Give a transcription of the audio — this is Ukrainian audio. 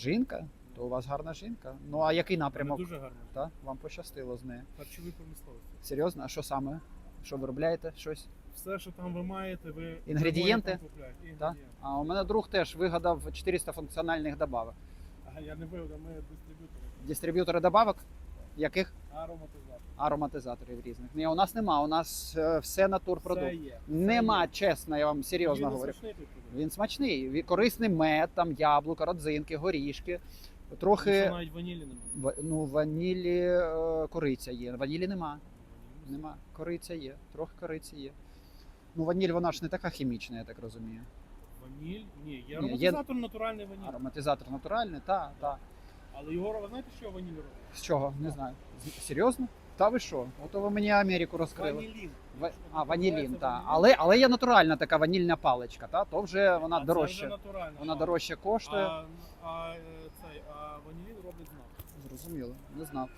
Жінка? То у вас гарна жінка. Ну а який Вона напрямок? дуже гарно. Та? Вам пощастило з нею. Харчові промисловості. Серйозно? А що саме? Що виробляєте? Щось? Все, що там ви маєте, ви Інгредієнти? купляєте. Так? Інгредієнти. А у мене друг теж вигадав 400 функціональних добавок. Ага, я не вигадав, ми дистриб'ютори. Дистриб'ютори добавок? Яких? Ароматизатор. Ароматизаторів різних. Ні, у нас нема. У нас е, все натурпродукт. Все є. Нема, є. чесно, я вам серйозно Він говорю. смачний. Він смачний. Він- Корисний мед, там яблука, родзинки, горішки. Трохи навіть ванілі немає. ну, ванілі е, кориця є. Ванілі нема. Нема. Кориця є. Трохи кориці є. Ну, ваніль вона ж не така хімічна, я так розумію. Ваніль? Ні, є є- ароматизатор натуральний ваніль. Ароматизатор натуральний, так, так. Але Єгорова, знаєте, що ваніль робить? З чого? Не знаю. З- Серйозно? Та ви що? Ото ви мені Америку розкрили. Ванілін. Ва- А, ванілін, так. Але, але є натуральна така ванільна паличка, та? то вже вона а дорожче. Вона дорожче коштує. А, а, е, цей, а ванілін роблять знак. Зрозуміло, не знав.